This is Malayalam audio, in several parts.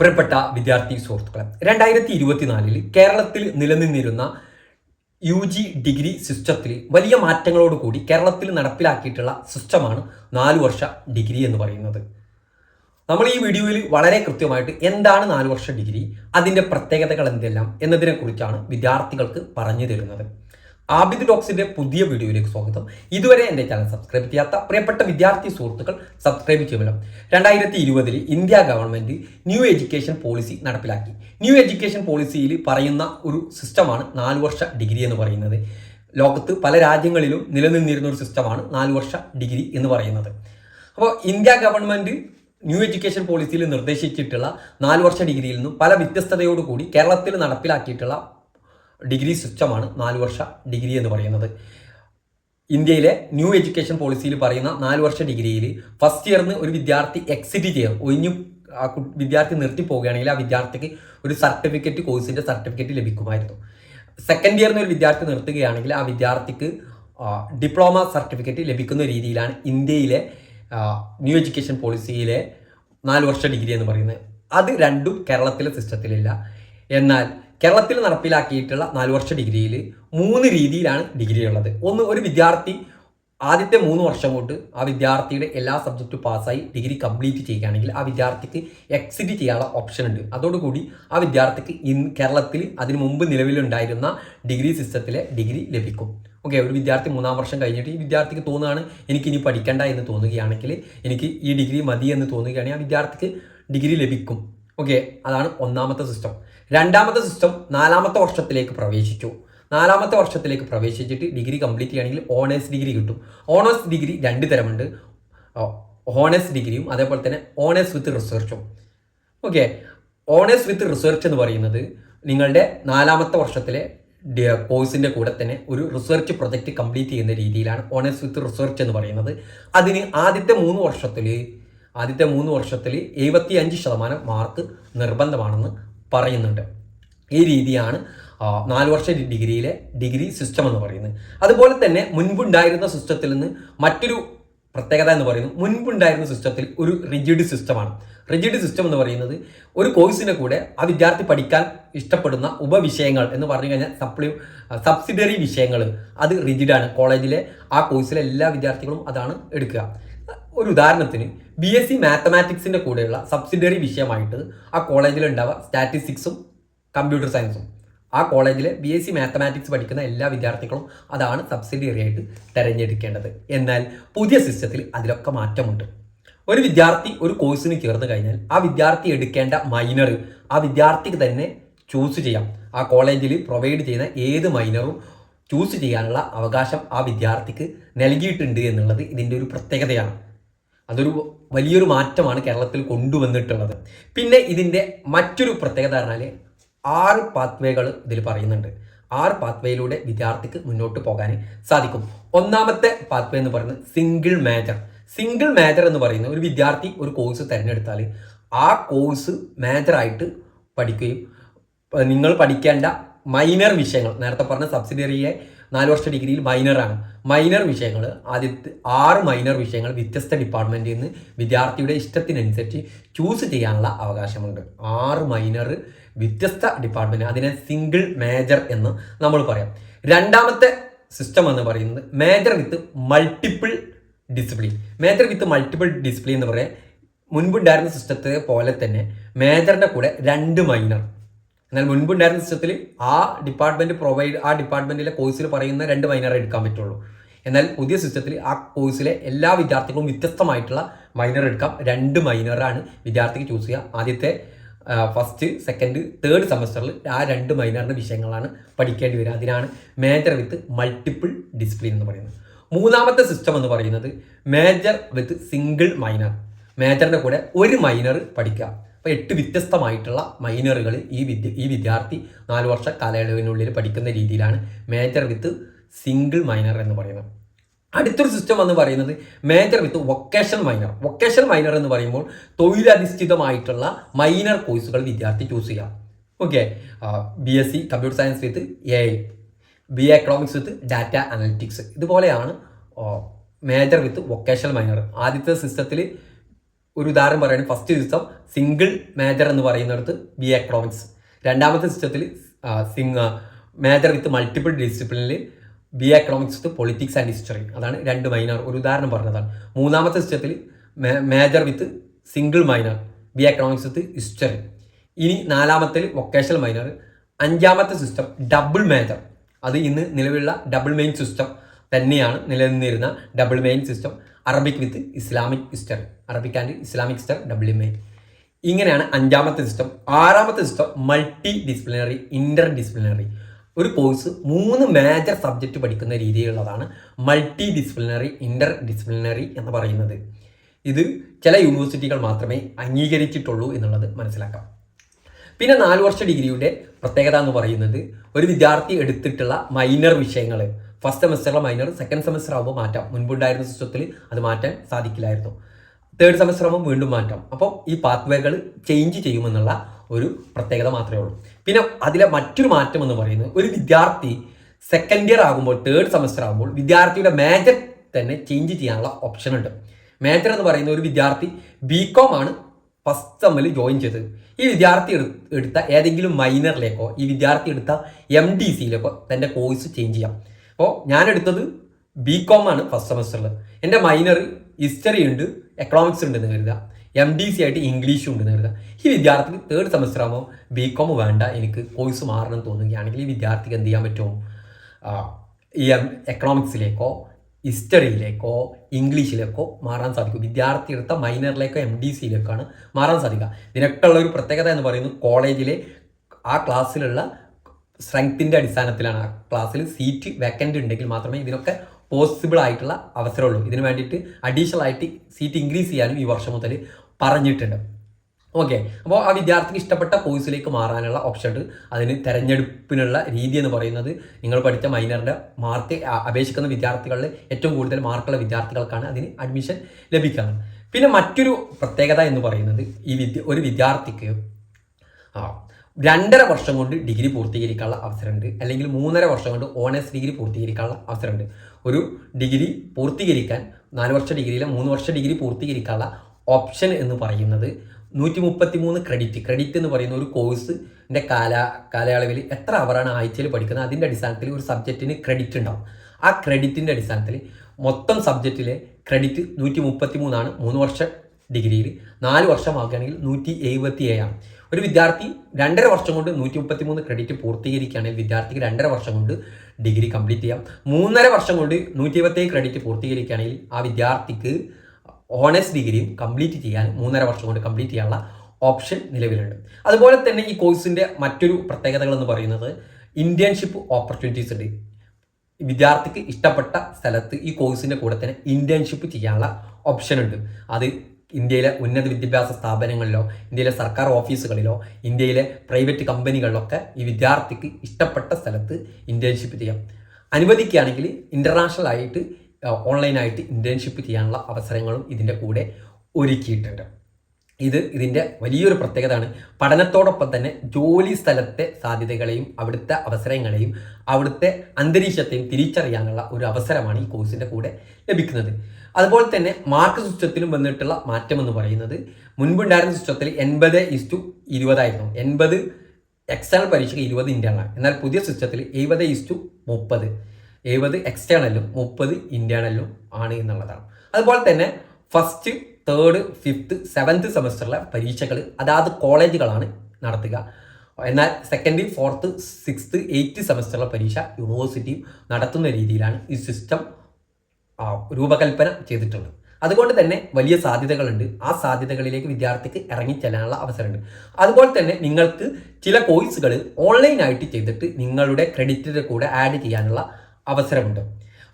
പ്രിയപ്പെട്ട വിദ്യാർത്ഥി സുഹൃത്തുക്കളെ രണ്ടായിരത്തി ഇരുപത്തിനാലിൽ കേരളത്തിൽ നിലനിന്നിരുന്ന യു ജി ഡിഗ്രി സിസ്റ്റത്തിൽ വലിയ മാറ്റങ്ങളോടുകൂടി കേരളത്തിൽ നടപ്പിലാക്കിയിട്ടുള്ള സിസ്റ്റമാണ് നാല് വർഷ ഡിഗ്രി എന്ന് പറയുന്നത്. നമ്മൾ ഈ വീഡിയോയിൽ വളരെ കൃത്യമായിട്ട് എന്താണ് നാല് വർഷ ഡിഗ്രി അതിന്റെ പ്രത്യേകതകൾ എന്തെല്ലാം എന്നതിനെക്കുറിച്ചാണ് വിദ്യാർത്ഥികൾക്ക് പറഞ്ഞു തരുന്നത്. ആബിദ് ഡോക്സിന്റെ പുതിയ വീഡിയോയിലേക്ക് സ്വാഗതം. ഇതുവരെ എന്റെ ചാനൽ സബ്സ്ക്രൈബ് ചെയ്യാത്ത പ്രിയപ്പെട്ട വിദ്യാർത്ഥി സുഹൃത്തുക്കൾ സബ്സ്ക്രൈബ് ചെയ്യുമല്ലോ രണ്ടായിരത്തി ഇരുപതിൽ India government new education policy നടപ്പിലാക്കി. ന്യൂ എഡ്യൂക്കേഷൻ പോളിസിയിൽ പറയുന്ന ഒരു സിസ്റ്റമാണ് നാല് വർഷ ഡിഗ്രി എന്ന് പറയുന്നത്. ലോകത്ത് പല രാജ്യങ്ങളിലും നിലനിന്നിരുന്ന ഒരു സിസ്റ്റമാണ് നാല് വർഷ ഡിഗ്രി എന്ന് പറയുന്നത്. അപ്പോൾ ഇന്ത്യ ഗവൺമെന്റ് ന്യൂ എഡ്യൂക്കേഷൻ പോളിസിയിൽ നിർദ്ദേശിച്ചിട്ടുള്ള നാല് വർഷ ഡിഗ്രിയിൽ നിന്നും പല വ്യത്യസ്തതയോടുകൂടി കേരളത്തിൽ നടപ്പിലാക്കിയിട്ടുള്ള ഡിഗ്രി സിസ്റ്റമാണ് നാല് വർഷ ഡിഗ്രി എന്ന് പറയുന്നത്. ഇന്ത്യയിലെ ന്യൂ എഡ്യൂക്കേഷൻ പോളിസിയിൽ പറയുന്ന നാല് വർഷ ഡിഗ്രിയിൽ ഫസ്റ്റ് ഇയറിന് ഒരു വിദ്യാർത്ഥി എക്സിറ്റ് ചെയ്യാം ഒഴിഞ്ഞു ആ വിദ്യാർത്ഥി നിർത്തി പോവുകയാണെങ്കിൽ ആ വിദ്യാർത്ഥിക്ക് ഒരു സർട്ടിഫിക്കറ്റ് കോഴ്സിന്റെ സർട്ടിഫിക്കറ്റ് ലഭിക്കുമായിരുന്നു. സെക്കൻഡ് ഇയറിന് ഒരു വിദ്യാർത്ഥി നിർത്തുകയാണെങ്കിൽ ആ വിദ്യാർത്ഥിക്ക് ഡിപ്ലോമ സർട്ടിഫിക്കറ്റ് ലഭിക്കുന്ന രീതിയിലാണ് ഇന്ത്യയിലെ ന്യൂ എഡ്യൂക്കേഷൻ പോളിസിയിലെ നാല് വർഷ ഡിഗ്രി എന്ന് പറയുന്നത്. അത് രണ്ടും കേരളത്തിലെ സിസ്റ്റത്തിലില്ല എന്നാൽ കേരളത്തിൽ നടപ്പിലാക്കിയിട്ടുള്ള നാല് വർഷ ഡിഗ്രിയിൽ മൂന്ന് രീതിയിലാണ് ഡിഗ്രി ഉള്ളത്. ഒന്ന് ഒരു വിദ്യാർത്ഥി ആദ്യത്തെ മൂന്ന് വർഷം കൊണ്ട് ആ വിദ്യാർത്ഥിയുടെ എല്ലാ സബ്ജക്റ്റും പാസ്സായി ഡിഗ്രി കംപ്ലീറ്റ് ചെയ്യുകയാണെങ്കിൽ ആ വിദ്യാർത്ഥിക്ക് എക്സിറ്റ് ചെയ്യാനുള്ള ഓപ്ഷൻ ഉണ്ട്. അതോടുകൂടി ആ വിദ്യാർത്ഥിക്ക് ഇൻ കേരളത്തിൽ അതിനു മുമ്പ് നിലവിലുണ്ടായിരുന്ന ഡിഗ്രി സിസ്റ്റത്തിലെ ഡിഗ്രി ലഭിക്കും. ഓക്കെ ഒരു വിദ്യാർത്ഥി മൂന്നാം വർഷം കഴിഞ്ഞിട്ട് ഈ വിദ്യാർത്ഥിക്ക് തോന്നുകയാണ് എനിക്ക് ഇനി പഠിക്കണ്ട എന്ന് തോന്നുകയാണെങ്കിൽ എനിക്ക് ഈ ഡിഗ്രി മതി എന്ന് തോന്നുകയാണെങ്കിൽ ആ വിദ്യാർത്ഥിക്ക് ഡിഗ്രി ലഭിക്കും. ഓക്കെ അതാണ് ഒന്നാമത്തെ സിസ്റ്റം രണ്ടാമത്തെ സിസ്റ്റം നാലാമത്തെ വർഷത്തിലേക്ക് പ്രവേശിച്ചു. നാലാമത്തെ വർഷത്തിലേക്ക് പ്രവേശിച്ചിട്ട് ഡിഗ്രി കംപ്ലീറ്റ് ചെയ്യുകയാണെങ്കിൽ ഓണേഴ്സ് ഡിഗ്രി കിട്ടും. ഓണേഴ്സ് ഡിഗ്രി രണ്ട് തരമുണ്ട്. ഓണേഴ്സ് ഡിഗ്രിയും അതേപോലെ തന്നെ ഓണേഴ്സ് വിത്ത് റിസർച്ചും ഓക്കെ ഓണേഴ്സ് വിത്ത് റിസർച്ച് എന്ന് പറയുന്നത് നിങ്ങളുടെ നാലാമത്തെ വർഷത്തിലെ കോഴ്സിന്റെ കൂടെ തന്നെ ഒരു റിസർച്ച് പ്രൊജക്റ്റ് കംപ്ലീറ്റ് ചെയ്യുന്ന രീതിയിലാണ് ഓണേഴ്സ് വിത്ത് റിസർച്ച് എന്ന് പറയുന്നത്. അതിന് ആദ്യത്തെ മൂന്ന് വർഷത്തിൽ ആദ്യത്തെ മൂന്ന് വർഷത്തിൽ എഴുപത്തി അഞ്ച് ശതമാനം മാർക്ക് നിർബന്ധമാണെന്ന് പറയുന്നുണ്ട്. ഈ രീതിയാണ് നാല് വർഷ ഡിഗ്രിയിലെ ഡിഗ്രി സിസ്റ്റം എന്ന് പറയുന്നത്. അതുപോലെ തന്നെ മുൻപുണ്ടായിരുന്ന സിസ്റ്റത്തിൽ നിന്ന് മറ്റൊരു പ്രത്യേകത എന്ന് പറയുന്നത് മുൻപുണ്ടായിരുന്ന സിസ്റ്റത്തിൽ ഒരു റിജിഡ് സിസ്റ്റമാണ്. റിജിഡ് സിസ്റ്റം എന്ന് പറയുന്നത് ഒരു കോഴ്സിനെ കൂടെ ആ വിദ്യാർത്ഥി പഠിക്കാൻ ഇഷ്ടപ്പെടുന്ന ഉപവിഷയങ്ങൾ എന്ന് പറഞ്ഞു കഴിഞ്ഞാൽ സപ്ലി സബ്സിഡറി വിഷയങ്ങൾ. അത് റിജിഡാണ്. കോളേജിലെ ആ കോഴ്സിലെ എല്ലാ വിദ്യാർത്ഥികളും അതാണ് എടുക്കുക. ഒരു ഉദാഹരണത്തിന് ബി എസ് സി മാത്തമാറ്റിക്സിന്റെ കൂടെയുള്ള സബ്സിഡറി വിഷയമായിട്ട് ആ കോളേജിൽ ഉണ്ടാവുക സ്റ്റാറ്റിസ്റ്റിക്സും കമ്പ്യൂട്ടർ സയൻസും ആ കോളേജിലെ ബി എസ് സി മാത്തമാറ്റിക്സ് പഠിക്കുന്ന എല്ലാ വിദ്യാർത്ഥികളും അതാണ് സബ്സിഡിയറി ആയിട്ട് തിരഞ്ഞെടുക്കേണ്ടത്. എന്നാൽ പുതിയ സിസ്റ്റത്തിൽ അതിലൊക്കെ മാറ്റമുണ്ട്. ഒരു വിദ്യാർത്ഥി ഒരു കോഴ്സിന് ചേർന്ന് കഴിഞ്ഞാൽ ആ വിദ്യാർത്ഥി എടുക്കേണ്ട മൈനർ ആ വിദ്യാർത്ഥിക്ക് തന്നെ ചൂസ് ചെയ്യാം. ആ കോളേജിൽ പ്രൊവൈഡ് ചെയ്യുന്ന ഏത് മൈനറും ചൂസ് ചെയ്യാനുള്ള അവകാശം ആ വിദ്യാർത്ഥിക്ക് നൽകിയിട്ടുണ്ട് എന്നുള്ളത് ഇതിന്റെ ഒരു പ്രത്യേകതയാണ്. അതൊരു വലിയൊരു മാറ്റമാണ് കേരളത്തിൽ കൊണ്ടുവന്നിട്ടുള്ളത്. പിന്നെ ഇതിന്റെ മറ്റൊരു പ്രത്യേകത പറഞ്ഞാൽ ആറ് പാത്വേകൾ ഇതിൽ പറയുന്നുണ്ട്. ആറ് പാത്വേയിലൂടെ വിദ്യാർത്ഥിക്ക് മുന്നോട്ട് പോകാൻ സാധിക്കും. ഒന്നാമത്തെ പാത്വേ എന്ന് പറയുന്നത് സിംഗിൾ മേജർ സിംഗിൾ മേജർ എന്ന് പറയുന്ന ഒരു വിദ്യാർത്ഥി ഒരു കോഴ്സ് തിരഞ്ഞെടുത്താൽ ആ കോഴ്സ് മേജറായിട്ട് പഠിക്കുകയും നിങ്ങൾ പഠിക്കേണ്ട മൈനർ വിഷയങ്ങൾ നേരത്തെ പറഞ്ഞ സബ്സിഡിയറിയെ നാല് വർഷ ഡിഗ്രിയിൽ മൈനറാണ് മൈനർ വിഷയങ്ങൾ ആദ്യത്തെ ആറ് മൈനർ വിഷയങ്ങൾ വ്യത്യസ്ത ഡിപ്പാർട്ട്മെന്റിൽ നിന്ന് വിദ്യാർത്ഥിയുടെ ഇഷ്ടത്തിനനുസരിച്ച് ചൂസ് ചെയ്യാനുള്ള അവകാശമുണ്ട്. ആറ് മൈനർ വ്യത്യസ്ത ഡിപ്പാർട്ട്മെന്റ് അതിനെ സിംഗിൾ മേജർ എന്ന് നമ്മൾ പറയാം. രണ്ടാമത്തെ സിസ്റ്റം എന്ന് പറയുന്നത് major with multiple discipline major with multiple discipline എന്ന് പറയാം. മുൻപുണ്ടായിരുന്ന സിസ്റ്റത്തെ പോലെ തന്നെ മേജറിന്റെ കൂടെ രണ്ട് മൈനർ എന്നാൽ മുൻപുണ്ടായിരുന്ന സിസ്റ്റത്തിൽ ആ ഡിപ്പാർട്ട്മെന്റ് പ്രൊവൈഡ് ആ ഡിപ്പാർട്ട്മെന്റിലെ കോഴ്സിൽ പറയുന്ന രണ്ട് മൈനർ എടുക്കാൻ പറ്റുള്ളൂ. എന്നാൽ പുതിയ സിസ്റ്റത്തിൽ ആ കോഴ്സിലെ എല്ലാ വിദ്യാർത്ഥികളും വ്യത്യസ്തമായിട്ടുള്ള മൈനർ എടുക്കാം. രണ്ട് മൈനറാണ് വിദ്യാർത്ഥിക്ക് ചൂസ് ചെയ്യുക ആദ്യത്തെ ഫസ്റ്റ് സെക്കൻഡ് തേർഡ് സെമസ്റ്ററിൽ ആ രണ്ട് മൈനറിന്റെ വിഷയങ്ങളാണ് പഠിക്കേണ്ടി വരിക. അതിനാണ് മേജർ വിത്ത് മൾട്ടിപ്പിൾ ഡിസിപ്ലിൻ എന്ന് പറയുന്നത്. മൂന്നാമത്തെ സിസ്റ്റം എന്ന് പറയുന്നത് മേജർ വിത്ത് സിംഗിൾ മൈനർ മേജറിന്റെ കൂടെ ഒരു മൈനർ പഠിക്കുക. അപ്പോൾ എട്ട് വ്യത്യസ്തമായിട്ടുള്ള മൈനറുകൾ ഈ വിദ്യ ഈ വിദ്യാർത്ഥി നാല് വർഷ കാലയളവിനുള്ളിൽ പഠിക്കുന്ന രീതിയിലാണ് മേജർ വിത്ത് സിംഗിൾ മൈനർ എന്ന് പറയുന്നത്. അടുത്തൊരു സിസ്റ്റം എന്ന് പറയുന്നത് major with vocation minor vocation minor എന്ന് പറയുമ്പോൾ തൊഴിലധിഷ്ഠിതമായിട്ടുള്ള മൈനർ കോഴ്സുകൾ വിദ്യാർത്ഥി ചൂസ് ചെയ്യാം. Okay B S C computer science with A I B A economics with data analytics ഇതുപോലെയാണ് മേജർ വിത്ത് വൊക്കേഷണൽ മൈനർ ആദ്യത്തെ സിസ്റ്റത്തിൽ ഒരു ഉദാഹരണം പറയുകയാണെങ്കിൽ ഫസ്റ്റ് സിസ്റ്റം സിംഗിൾ മേജർ എന്ന് പറയുന്നിടത്ത് ബി എക്കണോമിക്സ് രണ്ടാമത്തെ സിസ്റ്റത്തിൽ Singh major with multiple ഡിസിപ്ലിനിൽ B economics with politics and history അതാണ് രണ്ട് മൈനർ ഒരു ഉദാഹരണം പറഞ്ഞതാണ്. മൂന്നാമത്തെ സിസ്റ്റത്തിൽ major with single minor B economics with history ഇനി നാലാമത്തിൽ വൊക്കേഷണൽ മൈനർ അഞ്ചാമത്തെ സിസ്റ്റം ഡബിൾ മേജർ അത് ഇന്ന് നിലവിലുള്ള ഡബിൾ മെയിൻ സിസ്റ്റം തന്നെയാണ് നിലനിന്നിരുന്ന double main system Arabic with Islamic history Arabic and Islamic history W A ഇങ്ങനെയാണ് അഞ്ചാമത്തെ സിസ്റ്റം ആറാമത്തെ system multi disciplinary inter disciplinary ഒരു കോഴ്സ് മൂന്ന് മേജർ സബ്ജക്റ്റ് പഠിക്കുന്ന രീതിയിലുള്ളതാണ് മൾട്ടി ഡിസിപ്ലിനറി ഇന്റർ ഡിസിപ്ലിനറി എന്ന് പറയുന്നത്. ഇത് ചില യൂണിവേഴ്സിറ്റികൾ മാത്രമേ അംഗീകരിച്ചിട്ടുള്ളൂ എന്നുള്ളത് മനസ്സിലാക്കാം. പിന്നെ നാല് വർഷ ഡിഗ്രിയുടെ പ്രത്യേകത എന്ന് പറയുന്നത് ഒരു വിദ്യാർത്ഥി എടുത്തിട്ടുള്ള മൈനർ വിഷയങ്ങൾ ഫസ്റ്റ് സെമസ്റ്ററിലെ മൈനർ സെക്കൻഡ് സെമസ്റ്റർ ആകുമ്പോൾ മാറ്റാം. മുൻപുണ്ടായിരുന്ന സിസ്റ്റത്തിൽ അത് മാറ്റാൻ സാധിക്കില്ലായിരുന്നു. തേർഡ് സെമസ്റ്റർ ആകുമ്പോൾ വീണ്ടും മാറ്റാം. അപ്പോൾ ഈ പാത്വേകൾ ചേഞ്ച് ചെയ്യുമെന്നുള്ള ഒരു പ്രത്യേകത മാത്രമേ ഉള്ളൂ. പിന്നെ അതിലെ മറ്റൊരു മാറ്റം എന്ന് പറയുന്നത് ഒരു വിദ്യാർത്ഥി സെക്കൻഡ് ഇയർ ആകുമ്പോൾ തേർഡ് സെമസ്റ്റർ ആകുമ്പോൾ വിദ്യാർത്ഥിയുടെ മേജർ തന്നെ ചേഞ്ച് ചെയ്യാനുള്ള ഓപ്ഷൻ ഉണ്ട്. മേജർ എന്ന് പറയുന്ന ഒരു വിദ്യാർത്ഥി ബി കോം ആണ് ഫസ്റ്റ് സെമ്മിൽ ജോയിൻ ചെയ്തത്. ഈ വിദ്യാർത്ഥി എടുത്ത ഏതെങ്കിലും മൈനറിലേക്കോ ഈ വിദ്യാർത്ഥി എടുത്ത എം ഡി സിയിലേക്കോ തന്റെ കോഴ്സ് ചേഞ്ച് ചെയ്യാം. അപ്പോൾ ഞാൻ എടുത്തത് ബി കോം ആണ് ഫസ്റ്റ് സെമസ്റ്ററിൽ എന്റെ മൈനർ ഹിസ്റ്ററി ഉണ്ട് എക്കണോമിക്സ് ഉണ്ട് എന്ന് കരുതുക. എം ഡി സി ആയിട്ട് ഇംഗ്ലീഷും ഉണ്ട് കരുതുക. ഈ വിദ്യാർത്ഥിക്ക് തേർഡ് സെമസ്റ്റർ ആകുമ്പോൾ ബി കോം വേണ്ട എനിക്ക് കോഴ്സ് മാറണം തോന്നുകയാണെങ്കിൽ ഈ വിദ്യാർത്ഥിക്ക് എന്ത് ചെയ്യാൻ പറ്റും? ഈ എക്കണോമിക്സിലേക്കോ ഹിസ്റ്ററിയിലേക്കോ ഇംഗ്ലീഷിലേക്കോ മാറാൻ സാധിക്കും. വിദ്യാർത്ഥി എടുത്ത മൈനറിലേക്കോ എം ഡി സിയിലേക്കാണ് മാറാൻ സാധിക്കുക. ഇതിനൊക്കെ ഉള്ള ഒരു പ്രത്യേകത എന്ന് പറയുന്നത് കോളേജിലെ ആ ക്ലാസ്സിലുള്ള സ്ട്രെങ്ത്തിന്റെ അടിസ്ഥാനത്തിലാണ് ആ ക്ലാസ്സിൽ സീറ്റ് വേക്കന്റ് ഉണ്ടെങ്കിൽ മാത്രമേ ഇതിനൊക്കെ പോസിബിൾ ആയിട്ടുള്ള അവസരമുള്ളൂ. ഇതിന് വേണ്ടിയിട്ട് അഡീഷണൽ ആയിട്ട് സീറ്റ് ഇൻക്രീസ് ചെയ്യാനും ഈ വർഷം മുതൽ പറഞ്ഞിട്ടുണ്ട്. ഓക്കെ അപ്പോൾ ആ വിദ്യാർത്ഥിക്ക് ഇഷ്ടപ്പെട്ട കോഴ്സിലേക്ക് മാറാനുള്ള ഓപ്ഷൻ ഉണ്ട്. അതിന് തിരഞ്ഞെടുപ്പിനുള്ള രീതി എന്ന് പറയുന്നത് നിങ്ങൾ പഠിച്ച മൈനറിന്റെ മാർക്ക് അപേക്ഷിക്കുന്ന വിദ്യാർത്ഥികളിൽ ഏറ്റവും കൂടുതൽ മാർക്കുള്ള വിദ്യാർത്ഥികൾക്കാണ് അതിന് അഡ്മിഷൻ ലഭിക്കുന്നത് പിന്നെ മറ്റൊരു പ്രത്യേകത എന്ന് പറയുന്നത് ഈ വിദ്യ ഒരു വിദ്യാർത്ഥിക്ക് രണ്ടര വർഷം കൊണ്ട് ഡിഗ്രി പൂർത്തീകരിക്കാനുള്ള അവസരമുണ്ട്. അല്ലെങ്കിൽ മൂന്നര വർഷം കൊണ്ട് ഓണേഴ്സ് ഡിഗ്രി പൂർത്തീകരിക്കാനുള്ള അവസരമുണ്ട്. ഒരു ഡിഗ്രി പൂർത്തീകരിക്കാൻ നാല് വർഷ ഡിഗ്രിയിലെ മൂന്ന് വർഷ ഡിഗ്രി പൂർത്തീകരിക്കാനുള്ള ഓപ്ഷൻ എന്ന് പറയുന്നത് നൂറ്റി മുപ്പത്തി മൂന്ന് ക്രെഡിറ്റ് ക്രെഡിറ്റ് എന്ന് പറയുന്ന ഒരു കോഴ്സിന്റെ കാല കാലയളവിൽ എത്ര അവറാണ് ആഴ്ചയിൽ പഠിക്കുന്നത്? അതിന്റെ അടിസ്ഥാനത്തിൽ ഒരു സബ്ജക്റ്റിന് ക്രെഡിറ്റ് ഉണ്ടാവും. ആ ക്രെഡിറ്റിന്റെ അടിസ്ഥാനത്തിൽ മൊത്തം സബ്ജക്റ്റിലെ ക്രെഡിറ്റ് നൂറ്റി മുപ്പത്തി മൂന്നാണ് മൂന്ന് വർഷ ഡിഗ്രിയിൽ. നാല് വർഷമാക്കുകയാണെങ്കിൽ നൂറ്റി എഴുപത്തി ഏഴാണ് ഒരു വിദ്യാർത്ഥി രണ്ടര വർഷം കൊണ്ട് നൂറ്റി മുപ്പത്തി മൂന്ന് ക്രെഡിറ്റ് പൂർത്തീകരിക്കുകയാണെങ്കിൽ വിദ്യാർത്ഥിക്ക് രണ്ടര വർഷം കൊണ്ട് ഡിഗ്രി കംപ്ലീറ്റ് ചെയ്യാം. മൂന്നര വർഷം കൊണ്ട് നൂറ്റി ഇരുപത്തേഴ് ക്രെഡിറ്റ് പൂർത്തീകരിക്കുകയാണെങ്കിൽ ആ വിദ്യാർത്ഥിക്ക് ഓണേഴ്സ് ഡിഗ്രിയും കംപ്ലീറ്റ് ചെയ്യാൻ മൂന്നര വർഷം കൊണ്ട് കംപ്ലീറ്റ് ചെയ്യാനുള്ള ഓപ്ഷൻ നിലവിലുണ്ട്. അതുപോലെ തന്നെ ഈ കോഴ്സിന്റെ മറ്റൊരു പ്രത്യേകതകൾ എന്ന് പറയുന്നത് ഇന്റേൺഷിപ്പ് ഓപ്പർച്യൂണിറ്റീസ് ഉണ്ട്. വിദ്യാർത്ഥിക്ക് ഇഷ്ടപ്പെട്ട സ്ഥലത്ത് ഈ കോഴ്സിന്റെ കൂടെ തന്നെ ഇന്റേൺഷിപ്പ് ചെയ്യാനുള്ള ഓപ്ഷൻ ഉണ്ട്. അത് ഇന്ത്യയിലെ ഉന്നത വിദ്യാഭ്യാസ സ്ഥാപനങ്ങളിലോ ഇന്ത്യയിലെ സർക്കാർ ഓഫീസുകളിലോ ഇന്ത്യയിലെ പ്രൈവറ്റ് കമ്പനികളിലൊക്കെ ഈ വിദ്യാർത്ഥിക്ക് ഇഷ്ടപ്പെട്ട സ്ഥലത്ത് ഇന്റേൺഷിപ്പ് ചെയ്യാം. അനുവദിക്കുകയാണെങ്കിൽ ഇന്റർനാഷണൽ ആയിട്ട് ഓൺലൈനായിട്ട് ഇന്റേൺഷിപ്പ് ചെയ്യാനുള്ള അവസരങ്ങളും ഇതിന്റെ കൂടെ ഒരുക്കിയിട്ടുണ്ട്. ഇത് ഇതിന്റെ വലിയൊരു പ്രത്യേകതയാണ്. പഠനത്തോടൊപ്പം തന്നെ ജോലി സ്ഥലത്തെ സാധ്യതകളെയും അവിടുത്തെ അവസരങ്ങളെയും അവിടുത്തെ അന്തരീക്ഷത്തെയും തിരിച്ചറിയാനുള്ള ഒരു അവസരമാണ് ഈ കോഴ്സിന്റെ കൂടെ ലഭിക്കുന്നത്. അതുപോലെ തന്നെ മാർക്ക് സിസ്റ്റത്തിലും വന്നിട്ടുള്ള മാറ്റം എന്ന് പറയുന്നത് മുൻപുണ്ടായിരുന്ന സിസ്റ്റത്തിൽ എൺപത് ഇസ്റ്റു ഇരുപതായിരുന്നു എൺപത് എക്സ്റ്റേണൽ പരീക്ഷയ്ക്ക് ഇരുപത് ഇന്റേണൽ എന്നാൽ പുതിയ സിസ്റ്റത്തിൽ എഴുപത് ഇസ്റ്റു മുപ്പത്. എഴുപത് എക്സ്റ്റേണലും മുപ്പത് ഇന്റേണലും ആണ് എന്നുള്ളതാണ്. അതുപോലെ തന്നെ ഫസ്റ്റ് തേർഡ് ഫിഫ്ത്ത് സെവൻത്ത് സെമസ്റ്ററിലെ പരീക്ഷകൾ അതാത് കോളേജുകളാണ് നടത്തുക. എന്നാൽ സെക്കൻഡ് ഫോർത്ത് സിക്സ്ത്ത് എയ്ത്ത് സെമസ്റ്ററിലെ പരീക്ഷ യൂണിവേഴ്സിറ്റിയും നടത്തുന്ന രീതിയിലാണ് ഈ സിസ്റ്റം രൂപകൽപ്പന ചെയ്തിട്ടുള്ളത്. അതുകൊണ്ട് തന്നെ വലിയ സാധ്യതകളുണ്ട്. ആ സാധ്യതകളിലേക്ക് വിദ്യാർത്ഥിക്ക് ഇറങ്ങിച്ചെല്ലാനുള്ള അവസരമുണ്ട്. അതുപോലെ തന്നെ നിങ്ങൾക്ക് ചില കോഴ്സുകൾ ഓൺലൈനായിട്ട് ചെയ്തിട്ട് നിങ്ങളുടെ ക്രെഡിറ്റിന്റെ കൂടെ ആഡ് ചെയ്യാനുള്ള അവസരമുണ്ട്.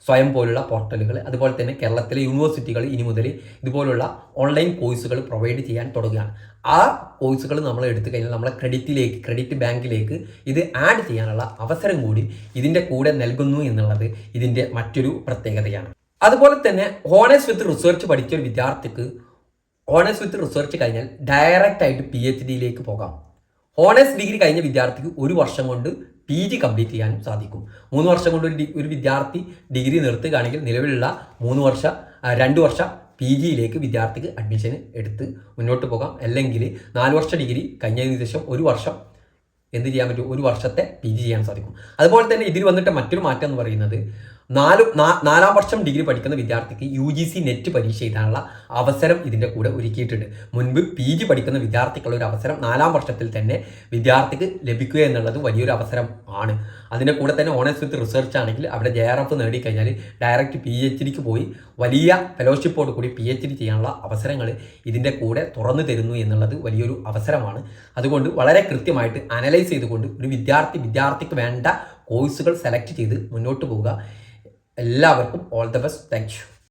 സ്വയം പോലുള്ള പോർട്ടലുകൾ അതുപോലെ തന്നെ കേരളത്തിലെ യൂണിവേഴ്സിറ്റികൾ ഇനി മുതൽ ഇതുപോലുള്ള ഓൺലൈൻ കോഴ്സുകൾ പ്രൊവൈഡ് ചെയ്യാൻ തുടങ്ങുകയാണ്. ആ കോഴ്സുകൾ നമ്മൾ എടുത്തു കഴിഞ്ഞാൽ നമ്മളെ ക്രെഡിറ്റിലേക്ക് ക്രെഡിറ്റ് ബാങ്കിലേക്ക് ഇത് ആഡ് ചെയ്യാനുള്ള അവസരം കൂടി ഇതിന്റെ കൂടെ നൽകുന്നു എന്നുള്ളത് ഇതിന്റെ മറ്റൊരു പ്രത്യേകതയാണ്. അതുപോലെ തന്നെ ഹോണേഴ്സ് വിത്ത് റിസർച്ച് പഠിച്ച ഒരു വിദ്യാർത്ഥിക്ക് ഹോണേഴ്സ് വിത്ത് റിസർച്ച് കഴിഞ്ഞാൽ ഡയറക്റ്റ് ആയിട്ട് പി എച്ച് ഡിയിലേക്ക് പോകാം. ഹോണേഴ്സ് ഡിഗ്രി കഴിഞ്ഞ വിദ്യാർത്ഥിക്ക് ഒരു വർഷം കൊണ്ട് പി ജി കംപ്ലീറ്റ് ചെയ്യാനും സാധിക്കും. മൂന്ന് വർഷം കൊണ്ട് ഒരു ഒരു വിദ്യാർത്ഥി ഡിഗ്രി നിർത്തുകയാണെങ്കിൽ നിലവിലുള്ള മൂന്ന് വർഷ രണ്ട് വർഷ പി ജിയിലേക്ക് വിദ്യാർത്ഥിക്ക് അഡ്മിഷൻ എടുത്ത് മുന്നോട്ട് പോകാം. അല്ലെങ്കിൽ നാല് വർഷ ഡിഗ്രി കഴിഞ്ഞതിന് ശേഷം ഒരു വർഷം എന്ത് ചെയ്യാൻ പറ്റും? ഒരു വർഷത്തെ പി ജി ചെയ്യാൻ സാധിക്കും. അതുപോലെ തന്നെ ഇതിൽ വന്നിട്ട് മറ്റൊരു മാറ്റം എന്ന് പറയുന്നത് നാല് നാലാം വർഷം ഡിഗ്രി പഠിക്കുന്ന വിദ്യാർത്ഥിക്ക് യു ജി സി നെറ്റ് പരീക്ഷ എഴുതാനുള്ള അവസരം ഇതിന്റെ കൂടെ ഒരുക്കിയിട്ടുണ്ട്. മുൻപ് പി ജി പഠിക്കുന്ന വിദ്യാർത്ഥിക്കുള്ള ഒരു അവസരം നാലാം വർഷത്തിൽ തന്നെ വിദ്യാർത്ഥിക്ക് ലഭിക്കുക എന്നുള്ളത് വലിയൊരു അവസരം ആണ്. അതിന്റെ കൂടെ തന്നെ ഓണേഴ്സ് വിത്ത് റിസർച്ച് ആണെങ്കിൽ അവിടെ ജെ ആർ എഫ് നേടിക്കഴിഞ്ഞാൽ ഡയറക്റ്റ് പി എച്ച് ഡിക്ക് പോയി വലിയ ഫെലോഷിപ്പോട് കൂടി പി എച്ച് ഡി ചെയ്യാനുള്ള അവസരങ്ങൾ ഇതിന്റെ കൂടെ തുറന്നു തരുന്നു എന്നുള്ളത് വലിയൊരു അവസരമാണ്. അതുകൊണ്ട് വളരെ കൃത്യമായിട്ട് അനലൈസ് ചെയ്തുകൊണ്ട് ഒരു വിദ്യാർത്ഥി വിദ്യാർത്ഥിക്ക് വേണ്ട കോഴ്സുകൾ സെലക്ട് ചെയ്ത് മുന്നോട്ട് പോവുക. എല്ലാവർക്കും all the best thank you